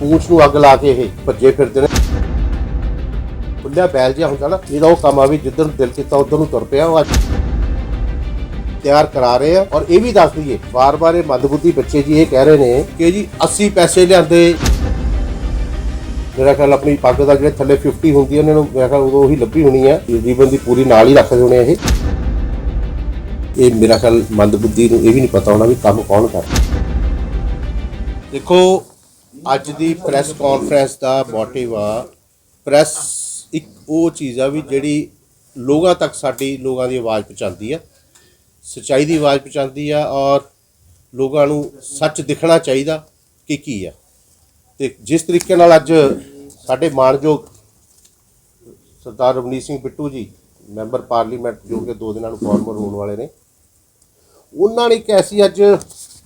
ਪੂੰਛ ਨੂੰ ਅੱਗ ਲਾ ਕੇ ਇਹ ਭੱਜੇ ਫਿਰਦੇ ਨੇ। ਖੁੱਲਿਆ ਬੈਲ ਜਿਹਾ ਹੁੰਦਾ ਨਾ, ਇਹਦਾ ਉਹ ਕੰਮ ਆ ਵੀ ਜਿੱਧਰ ਦਿਲ ਕੀਤਾ ਉਧਰ ਨੂੰ ਤੁਰ ਪਿਆ ਉਹ ਅੱਜ ਤਿਆਰ ਕਰਾ ਰਹੇ ਆ। ਔਰ ਇਹ ਵੀ ਦੱਸ ਦਈਏ ਬਾਰ-ਬਾਰ ਇਹ ਮੰਦਬੁੱਧੀ ਬੱਚੇ ਜੀ ਇਹ ਕਹਿ ਰਹੇ ਨੇ ਕਿ ਜੀ 80 ਪੈਸੇ ਲਿਆਂਦੇ। ਮੇਰਾ ਖਿਆਲ ਆਪਣੀ ਪੱਗ ਦਾ ਜਿਹੜੇ ਥੱਲੇ 50 ਹੁੰਦੀ ਹੈ ਉਹਨਾਂ ਨੂੰ ਮੇਰਾ ਖਿਆਲ ਉਦੋਂ ਉਹੀ ਲੱਭੀ ਹੋਣੀ ਹੈ ਜੀਵਨ ਦੀ ਪੂਰੀ ਨਾਲ ਹੀ ਰੱਖਦੇ ਹੋਣੇ ਇਹ। ਇਹ ਮੇਰਾ ਖਿਆਲ ਮੰਦਬੁੱਧੀ ਨੂੰ ਇਹ ਵੀ ਨਹੀਂ ਪਤਾ ਹੋਣਾ ਵੀ ਕੰਮ ਕੌਣ ਕਰਦਾ ਦੇਖੋ ਅੱਜ ਦੀ ਪ੍ਰੈਸ ਕਾਨਫਰੰਸ ਦਾ ਮੋਟਿਵ ਆ। ਪ੍ਰੈਸ ਇੱਕ ਉਹ ਚੀਜ਼ ਆ ਵੀ ਜਿਹੜੀ ਲੋਕਾਂ ਤੱਕ ਸਾਡੀ, ਲੋਕਾਂ ਦੀ ਆਵਾਜ਼ ਪਹੁੰਚਾਉਂਦੀ ਆ। ਸਚਾਈ ਦੀ ਆਵਾਜ਼ ਪਹੁੰਚਾਉਂਦੀ ਆ ਔਰ ਲੋਕਾਂ ਨੂੰ ਸੱਚ ਦਿਖਣਾ ਚਾਹੀਦਾ ਕਿ ਕੀ ਆ। ਤੇ ਜਿਸ ਤਰੀਕੇ ਨਾਲ ਅੱਜ ਸਾਡੇ ਮਾਣਯੋਗ ਸਰਦਾਰ ਰਵਨੀਤ ਸਿੰਘ ਬਿੱਟੂ ਜੀ, ਮੈਂਬਰ ਪਾਰਲੀਮੈਂਟ ਜੋ ਕਿ ਦੋ ਦਿਨਾਂ ਨੂੰ ਫਾਰਮਰ ਹੋਣ ਵਾਲੇ ਨੇ, ਉਹਨਾਂ ਨੇ ਇੱਕ ਐਸੀ ਅੱਜ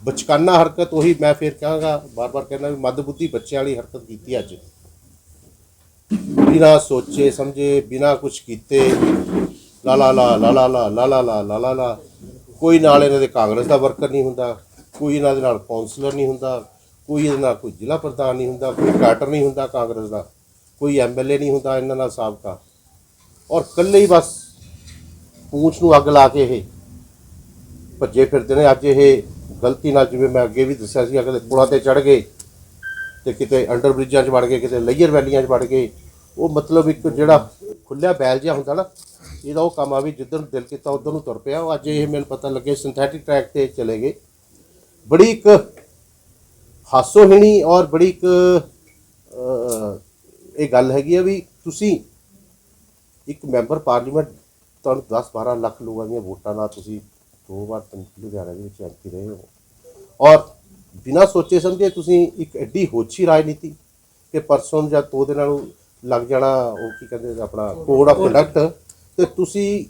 ਬਚਕਾਨਾ ਹਰਕਤ ਉਹੀ ਮੈਂ ਫੇਰ ਕਹਾਂਗਾ, ਬਾਰ-ਬਾਰ ਕਹਿਣਾ ਵੀ ਮੱਧਬੁੱਧੀ ਬੱਚਿਆਂ ਵਾਲੀ ਹਰਕਤ ਕੀਤੀ ਅੱਜ। ਬਿਨਾ ਸੋਚੇ, ਸਮਝੇ, ਬਿਨਾ ਕੁਝ ਕੀਤੇ, ਲਾ ਲਾ ਲਾ ਲਾ ਲਾ ਲਾ ਲਾ ਲਾ ਲਾ ਲਾ ਲਾ ਕੋਈ ਨਾਲ ਇਹਨਾਂ ਦੇ ਕਾਂਗਰਸ ਦਾ ਵਰਕਰ ਨਹੀਂ ਹੁੰਦਾ, ਕੋਈ ਇਹਨਾਂ ਦੇ ਨਾਲ ਕਾਉਂਸਲਰ ਨਹੀਂ ਹੁੰਦਾ, ਕੋਈ ਇਹਦੇ ਨਾਲ ਕੋਈ ਜ਼ਿਲ੍ਹਾ ਪ੍ਰਧਾਨ ਨਹੀਂ ਹੁੰਦਾ, ਕੋਈ ਕੈਡਰ ਨਹੀਂ ਹੁੰਦਾ ਕਾਂਗਰਸ ਦਾ, ਕੋਈ ਐਮਐਲਏ ਨਹੀਂ ਹੁੰਦਾ ਇਹਨਾਂ ਨਾਲ ਸਾਬਕਾ। ਔਰ ਇਕੱਲੇ ਹੀ ਬਸ ਪੂੰਛ ਨੂੰ ਅੱਗ ਲਾ ਕੇ ਇਹ ਭੱਜੇ ਫਿਰਦੇ ਨੇ ਅੱਜ ਇਹ ਗਲਤੀ ਨਾਲ ਜਿਵੇਂ ਮੈਂ ਅੱਗੇ ਵੀ ਦੱਸਿਆ ਸੀ ਅਗਲੇ ਪੁਲਾਂ ਤੇ ਚੜ ਗਏ ਤੇ ਕਿਤੇ ਅੰਡਰ ਬ੍ਰਿਜਾਂ 'ਚ ਵੜ ਗਏ, ਕਿਤੇ ਲੇਅਰ ਵੈਲੀਆਂ 'ਚ ਵੜ ਗਏ, ਉਹ ਮਤਲਬ ਇੱਕ ਜਿਹੜਾ ਖੁੱਲਿਆ ਬੈਲ ਜਿਹਾ ਹੁੰਦਾ ਨਾ, ਇਹਦਾ ਉਹ ਕੰਮ ਆ ਵੀ ਜਿੱਧਰ ਨੂੰ ਦਿਲ ਕੀਤਾ ਉਧਰ ਨੂੰ ਤੁਰ ਪਿਆ। ਉਹ ਅੱਜ ਇਹ ਮੈਨੂੰ ਪਤਾ ਲੱਗੇ ਸਿੰਥੈਟਿਕ ਟਰੈਕ ਤੇ ਚਲੇ ਗਏ। ਬੜੀ ਇੱਕ ਹਾਸੋਹੀਣੀ ਔਰ ਬੜੀ ਇੱਕ ਇਹ ਗੱਲ ਹੈਗੀ ਆ ਵੀ ਤੁਸੀਂ ਇੱਕ ਮੈਂਬਰ ਪਾਰਲੀਮੈਂਟ ਤੁਹਾਨੂੰ 10 12 ਲੱਖ ਲੋਕਾਂ ਦੀਆਂ ਵੋਟਾਂ ਨਾਲ ਤੁਸੀਂ ਦੋ ਵਾਰ ਤਿੰਨ ਲੁਧਿਆਣਾ ਦੇ ਵਿੱਚ ਐਮਪੀ ਰਹੇ ਹੋ। ਔਰ ਬਿਨਾਂ ਸੋਚੇ ਸਮਝੇ ਤੁਸੀਂ ਇੱਕ ਐਡੀ ਹੋਛੀ ਰਾਜਨੀਤੀ ਕਿ ਪਰਸੋਂ ਜਾਂ ਤੋ ਦੇ ਨਾਲ ਲੱਗ ਜਾਣਾ, ਉਹ ਕੀ ਕਹਿੰਦੇ ਆਪਣਾ ਕੋਡ ਆਫ ਕੰਡਕਟ। ਤੇ ਤੁਸੀਂ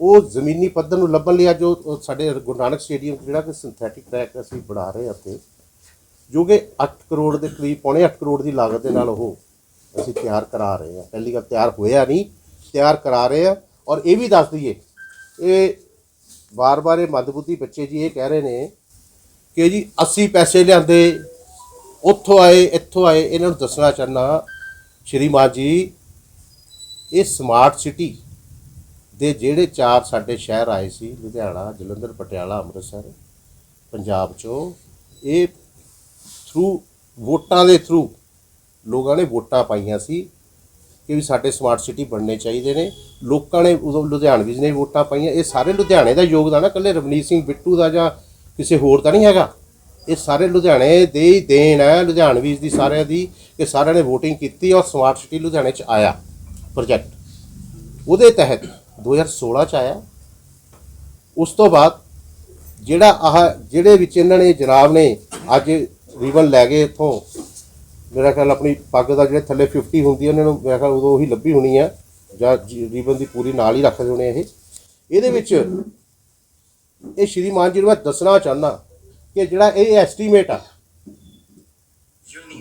ਉਹ ਜ਼ਮੀਨੀ ਪੱਧਰ ਨੂੰ ਲੱਭਣ ਲਈ ਅੱਜ ਉਹ ਸਾਡੇ ਗੁਰੂ ਨਾਨਕ ਸਟੇਡੀਅਮ ਜਿਹੜਾ ਕਿ ਸਿੰਥੈਟਿਕ ਟਰੈਕ ਅਸੀਂ ਬਣਾ ਰਹੇ ਹਾਂ ਉੱਥੇ ਜੋ ਕਿ 8 ਕਰੋੜ ਦੇ ਕਰੀਬ, ਪੌਣੇ 8 ਕਰੋੜ ਦੀ ਲਾਗਤ ਦੇ ਨਾਲ ਉਹ ਅਸੀਂ ਤਿਆਰ ਕਰਾ ਰਹੇ ਹਾਂ। ਪਹਿਲੀ ਗੱਲ ਤਿਆਰ ਹੋਇਆ ਨਹੀਂ, ਤਿਆਰ ਕਰਾ ਰਹੇ ਹਾਂ। ਔਰ ਇਹ ਵੀ ਦੱਸ ਦਈਏ, ਇਹ ਵਾਰ-ਵਾਰ ਇਹ ਮੰਦਬੁੱਧੀ ਬੱਚੇ ਜੀ ਇਹ ਕਹਿ ਰਹੇ ਨੇ ਕਿ ਜੀ 80 ਪੈਸੇ ਲਿਆਂਦੇ, ਉੱਥੋਂ ਆਏ, ਇੱਥੋਂ ਆਏ, ਇਹਨਾਂ ਨੂੰ ਦੱਸਣਾ ਚਾਹਨਾ ਸ਼੍ਰੀਮਾਨ ਜੀ, ਇਹ ਸਮਾਰਟ ਸਿਟੀ ਦੇ ਜਿਹੜੇ ਚਾਰ ਸਾਡੇ ਸ਼ਹਿਰ ਆਏ ਸੀ, ਲੁਧਿਆਣਾ, ਜਲੰਧਰ, ਪਟਿਆਲਾ, ਅੰਮ੍ਰਿਤਸਰ, ਪੰਜਾਬ ਚੋਂ, ਇਹ ਥਰੂ ਵੋਟਾਂ ਦੇ ਥਰੂ ਲੋਕਾਂ ਨੇ ਵੋਟਾਂ ਪਾਈਆਂ ਸੀ। ਕਿ ਵੀ ਸਾਡੇ ਸਮਾਰਟ ਸਿਟੀ ਬਣਨੇ ਚਾਹੀਦੇ ਨੇ। ਲੋਕਾਂ ਨੇ ਉਦੋਂ ਲੁਧਿਆਣਵੀਜ਼ ਨੇ ਵੋਟਾਂ ਪਾਈਆਂ, ਇਹ ਸਾਰੇ ਲੁਧਿਆਣੇ ਦਾ ਯੋਗਦਾਨ ਹੈ ਇਕੱਲੇ ਰਵਨੀਤ ਸਿੰਘ ਬਿੱਟੂ ਦਾ ਜਾਂ ਕਿਸੇ ਹੋਰ ਦਾ ਨਹੀਂ ਹੈਗਾ। ਇਹ ਸਾਰੇ ਲੁਧਿਆਣੇ ਦੇ ਹੀ ਦੇਣ ਹੈ ਲੁਧਿਆਣਵੀਜ਼ ਦੀ ਸਾਰਿਆਂ ਦੀ ਕਿ ਸਾਰਿਆਂ ਨੇ VOTING ਕੀਤੀ ਔਰ ਸਮਾਰਟ ਸਿਟੀ ਲੁਧਿਆਣੇ ਚ ਆਇਆ ਪ੍ਰੋਜੈਕਟ ਉਹਦੇ ਤਹਿਤ 2016 ਚ ਆਇਆ। ਉਸ ਤੋਂ ਬਾਅਦ ਜਿਹੜਾ ਆਹ, ਜਿਹੜੇ ਵਿੱਚ ਇਹਨਾਂ ਨੇ ਜਨਾਬ ਨੇ ਅੱਜ ਰੀਵਨ ਲੈ ਗਏ ਇੱਥੋਂ ਮੇਰਾ ਖਿਆਲ ਆਪਣੀ ਪੱਗ ਦਾ ਜਿਹੜੇ ਥੱਲੇ 50 ਹੁੰਦੀ ਹੈ ਉਹਨਾਂ ਨੂੰ ਮੇਰਾ ਖਿਆਲ ਉਦੋਂ ਉਹੀ ਲੱਭੀ ਹੋਣੀ ਹੈ ਜਾਂ ਰੀਬਨ ਦੀ ਪੂਰੀ ਨਾਲ ਹੀ ਰੱਖਦੇ ਹੋਣੇ ਇਹ ਇਹਦੇ ਵਿੱਚ ਇਹ ਸ਼੍ਰੀਮਾਨ ਜੀ ਨੂੰ ਮੈਂ ਦੱਸਣਾ ਚਾਹੁੰਦਾ ਕਿ ਜਿਹੜਾ ਇਹ ਐਸਟੀਮੇਟ ਆ,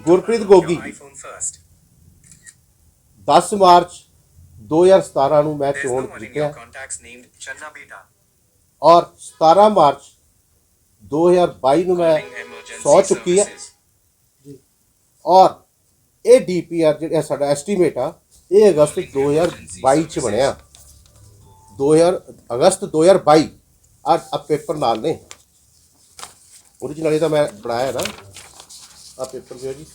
ਗੁਰਪ੍ਰੀਤ ਗੋਗੀ 10 ਮਾਰਚ 2017 ਨੂੰ ਮੈਂ ਚੋਣ ਜਿੱਤਿਆ ਔਰ 17 ਮਾਰਚ 2022 ਨੂੰ ਮੈਂ Emergency ਸੌ ਚੁੱਕੀ ਹੈ. ਔਰ ਇਹ ਡੀਪੀਆਰ ਜਿਹੜਾ ਸਾਡਾ ਐਸਟੀਮੇਟ ਆ, ਇਹ ਅਗਸਤ 2022 ਚ ਬਣਿਆ। 2000 ਅਗਸਤ 2022 ਆ ਆ ਪੇਪਰ ਨਾਲ ਨੇ। Origignal ਇਹ ਤਾਂ ਮੈਂ ਬਣਾਇਆ ਨਾ। ਆ ਪੇਪਰ ਜੋ ਜੀ।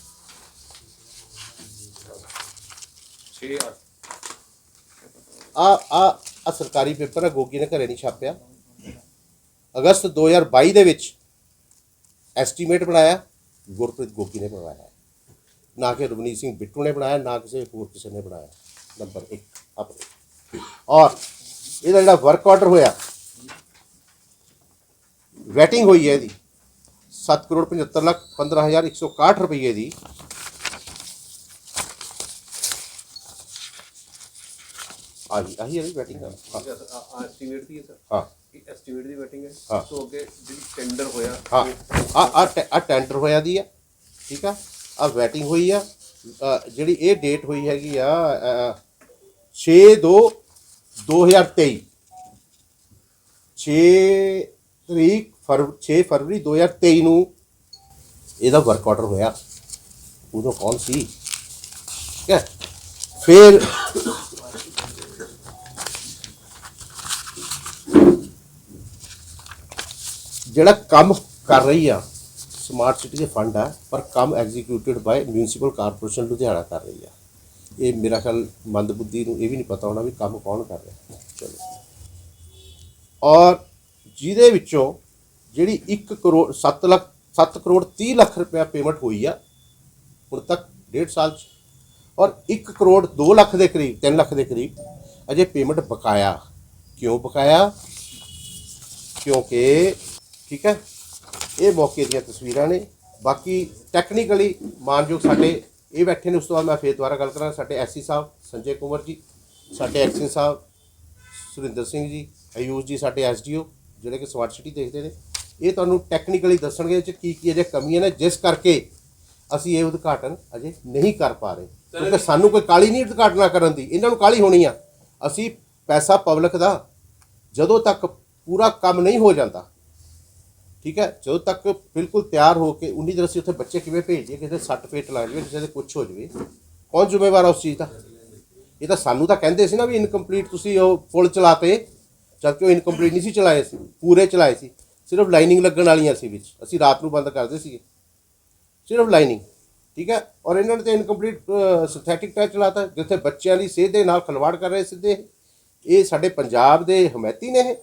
6 ਆ ਆ ਆ ਸਰਕਾਰੀ ਪੇਪਰ ਆ, ਗੋਗੀ ਨੇ ਘਰੇ ਨਹੀਂ ਛਾਪਿਆ। ਅਗਸਤ 2022 ਦੇ ਵਿੱਚ ਐਸਟੀਮੇਟ ਬਣਾਇਆ, ਗੁਰਪ੍ਰੀਤ ਗੋਗੀ ਨੇ ਬਣਾਇਆ ਨਾ ਕਿ ਰਵਨੀਤ ਸਿੰਘ ਬਿੱਟੂ ਨੇ ਬਣਾਇਆ ਨਾ ਕਿਸੇ ਹੋਰ ਕਿਸੇ ਨੇ ਬਣਾਇਆ। ਨੰਬਰ 1 ਆਪਣੇ। ਔਰ ਇਹਦਾ ਜਿਹੜਾ ਵਰਕ ਆਰਡਰ ਹੋਇਆ ਵੈਟਿੰਗ ਹੋਈ ਹੈ ਇਹਦੀ। 7 ਕਰੋੜ 75 ਲੱਖ 15161 ਰੁਪਏ ਦੀ। ਆ ਜੀ ਆਹੀ ਹੈ ਵੈਟਿੰਗ ਹਾਂ ਐਸਟੀਮੇਟ ਦੀ ਹੈ ਸਰ? ਹਾਂ। ਇਹ ਐਸਟੀਮੇਟ ਦੀ ਵੈਟਿੰਗ ਹੈ। ਹਾਂ। ਤੋਂ ਅੱਗੇ ਜਿਹੜੀ ਟੈਂਡਰ ਹੋਇਆ ਹਾਂ। ਆ ਆ ਟੈਂਡਰ ਹੋਇਆ ਦੀ ਆ ਠੀਕ ਆ? ਆ ਵੈਟਿੰਗ ਹੋਈ ਆ ਜਿਹੜੀ ਇਹ ਡੇਟ ਹੋਈ ਹੈਗੀ ਆ 6 2 2023 6 ਤਰੀਕ ਫਰਵਰੀ 6 ਫਰਵਰੀ 2023 ਨੂੰ ਇਹਦਾ ਵਰਕ ਆਰਡਰ ਹੋਇਆ। ਉਦੋਂ ਕੌਣ ਸੀ? ਠੀਕ ਹੈ। ਫਿਰ ਜਿਹੜਾ ਕੰਮ ਕਰ ਰਹੀ ਆ ਸਮਾਰਟ ਸਿਟੀ ਦੇ ਫੰਡ ਆ, ਪਰ ਕੰਮ executed by municipal corporation Ludhiana ਕਰ ਰਹੀ ਆ। ਇਹ ਮੇਰਾ ਖਿਆਲ ਮੰਦਬੁੱਧੀ ਨੂੰ ਇਹ ਵੀ ਨਹੀਂ ਪਤਾ ਹੋਣਾ ਵੀ ਕੰਮ ਕੌਣ ਕਰ ਰਿਹਾ। ਚਲੋ। ਔਰ ਜਿਹਦੇ ਵਿੱਚੋਂ ਜਿਹੜੀ 1 ਕਰੋੜ 7 ਲੱਖ 7 ਕਰੋੜ 30 ਲੱਖ ਰੁਪਇਆ ਪੇਮੈਂਟ ਹੋਈ ਆ, ਹੁਣ ਤੱਕ ਡੇਢ ਸਾਲ ਚ। ਔਰ 1 ਕਰੋੜ 2 ਲੱਖ ਦੇ ਕਰੀਬ 3 ਲੱਖ ਦੇ ਕਰੀਬ ਅਜੇ ਪੇਮੈਂਟ ਬਕਾਇਆ। ਕਿਉਂ ਬਕਾਇਆ? ਕਿਉਂਕਿ, ਠੀਕ ਹੈ? ਇਹ ਮੌਕੇ ਦੀਆਂ ਤਸਵੀਰਾਂ ਨੇ। ਬਾਕੀ ਟੈਕਨੀਕਲੀ ਮਾਨਯੋਗ ਸਾਡੇ ਇਹ ਬੈਠੇ ਨੇ ਉਸ ਤੋਂ ਬਾਅਦ ਮੈਂ ਫੇਰ ਦੁਬਾਰਾ ਗੱਲ ਕਰਾਂ ਸਾਡੇ ਐਸਸੀ ਸਾਹਿਬ ਸੰਜੇ ਕੁਮਾਰ ਜੀ ਸਾਡੇ ਐਕਸ਼ਨ ਸਾਹਿਬ ਸੁਰਿੰਦਰ ਸਿੰਘ ਜੀ ਆਯੂਸ਼ ਜੀ ਸਾਡੇ ਐਸਡੀਓ ਜਿਹੜੇ ਕਿ ਸਮਾਰਟ ਸਿਟੀ ਦੇਖਦੇ ਨੇ। ਇਹ ਤੁਹਾਨੂੰ ਟੈਕਨੀਕਲੀ ਦੱਸਣਗੇ ਕਿ ਕੀ ਕੀ ਅਜੇ ਕਮੀਆਂ ਨੇ ਜਿਸ ਕਰਕੇ ਅਸੀਂ ਇਹ ਉਦਘਾਟਨ ਅਜੇ ਨਹੀਂ ਕਰ ਪਾ ਰਹੇ। ਕਿਉਂਕਿ ਸਾਨੂੰ ਕੋਈ ਕਾਲੀ ਨਹੀਂ ਉਦਘਾਟਨਾ ਕਰਨ ਦੀ। ਇਹਨਾਂ ਨੂੰ ਕਾਲੀ ਹੋਣੀ ਆ। ਅਸੀਂ ਪੈਸਾ ਪਬਲਿਕ ਦਾ ਜਦੋਂ ਤੱਕ ਪੂਰਾ ਕੰਮ ਨਹੀਂ ਹੋ ਜਾਂਦਾ ਠੀਕ ਹੈ? ਜਦੋਂ ਤੱਕ ਬਿਲਕੁਲ ਤਿਆਰ ਹੋ ਕੇ, ਉਨੀ ਦਿਨ ਅਸੀਂ ਉੱਥੇ ਬੱਚੇ ਕਿਵੇਂ ਭੇਜ ਭੇਜੀਏ, ਕਿਸੇ ਦੇ ਸੱਟ ਫੇਟ ਲੱਗ ਜਾਵੇ, ਕਿਸੇ ਦੇ ਕੁਝ ਹੋ ਜਾਵੇ, ਕੌਣ ਜ਼ਿੰਮੇਵਾਰ ਆ ਉਸ ਚੀਜ਼ ਦਾ? ਇਹ ਤਾਂ ਸਾਨੂੰ ਤਾਂ ਕਹਿੰਦੇ ਸੀ ਨਾ ਵੀ ਇਨਕੰਪਲੀਟ ਤੁਸੀਂ ਉਹ ਫੁੱਲ ਚਲਾਤੇ ਜਦ ਕਿ ਉਹ ਇਨਕੰਪਲੀਟ ਨਹੀਂ ਸੀ ਚਲਾਏ ਸੀ, ਪੂਰੇ ਚਲਾਏ ਸੀ। ਸਿਰਫ ਲਾਈਨਿੰਗ ਲੱਗਣ ਵਾਲੀਆਂ ਸੀ ਵਿੱਚ। ਅਸੀਂ ਰਾਤ ਨੂੰ ਬੰਦ ਕਰਦੇ ਸੀਗੇ। ਸਿਰਫ ਲਾਈਨਿੰਗ ਠੀਕ ਹੈ? ਔਰ ਇਹਨਾਂ ਨੇ ਤਾਂ ਇਨਕੰਪਲੀਟ ਸਿੰਥੈਟਿਕ ਟਾਇਰ ਚਲਾਤਾ, ਜਿੱਥੇ ਬੱਚਿਆਂ ਦੀ ਸਿਹਤ ਦੇ ਨਾਲ ਖਲਵਾੜ ਕਰ ਰਹੇ ਸਿੱਧੇ। ਇਹ ਸਾਡੇ ਪੰਜਾਬ ਦੇ ਹਮਾਇਤੀ ਨੇ ਇਹ।